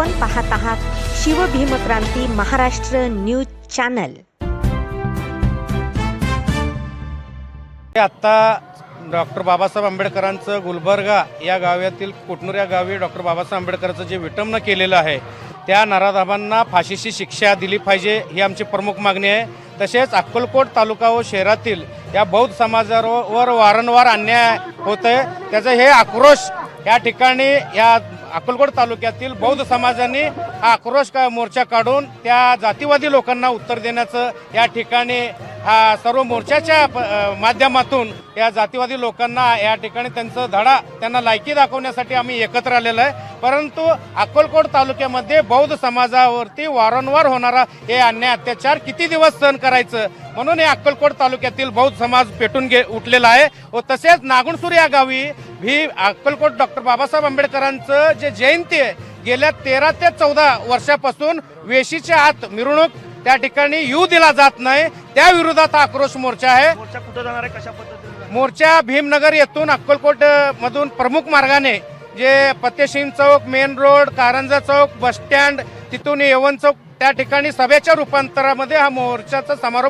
आपण पाहत आहात शिवभीमक्रांती महाराष्ट्र न्यूज चॅनल. हे आत्ता डॉक्टर बाबासाहेब आंबेडकरांचं गुलबर्गा या गावातील कोटनूर या गावी डॉक्टर बाबासाहेब आंबेडकरांचं जे विटंबन केलेलं आहे त्या नराधाबांना फाशीची शिक्षा दिली पाहिजे ही आमची प्रमुख मागणी आहे. तसेच अक्कलकोट तालुका व शहरातील या बौद्ध समाजावर वारंवार अन्याय होत आहे त्याचं हे आक्रोश या ठिकाणी या अक्कलकोट तालुक्यातील बौद्ध समाजाने हा आक्रोश का मोर्चा काढून त्या जातीवादी लोकांना उत्तर देण्याचं या ठिकाणी हा सर्व मोर्चाच्या प- माध्यमातून या जातीवादी लोकांना या ठिकाणी त्यांचं धडा त्यांना लायकी दाखवण्यासाठी आम्ही एकत्र आलेलो आहे. परंतु अक्कलकोट तालुक्यामध्ये बौद्ध समाजावरती वारंवार होणारा हे अन्याय अत्याचार किती दिवस सहन करायचं? म्हणून हे अक्कलकोट तालुक्यातील बौद्ध समाज पेटून गे उठलेला आहे. व तसेच नागुणसूर या गावी भी अक्कलकोट डॉक्टर बाबासाहेब आंबेडकरांचं जे जयंती आहे गेल्या तेरा ते चौदा वर्षापासून वेशीच्या आत मिरवणूक त्या ठिकाणी येऊ दिला जात नाही. त्या विरोधात हा आक्रोश मोर्चा आहे. मोर्चा कुठं जाणार आहे? कशा पद्धतीने मोर्चा भीमनगर येथून अक्कलकोट मधून प्रमुख मार्गाने जे फतेशिंग चौक मेन रोड कारंजा चौक बस स्टँड तिथून येवन चौक त्या ठिकाणी सभेच्या रूपांतरामध्ये हा मोर्चाचा समारोप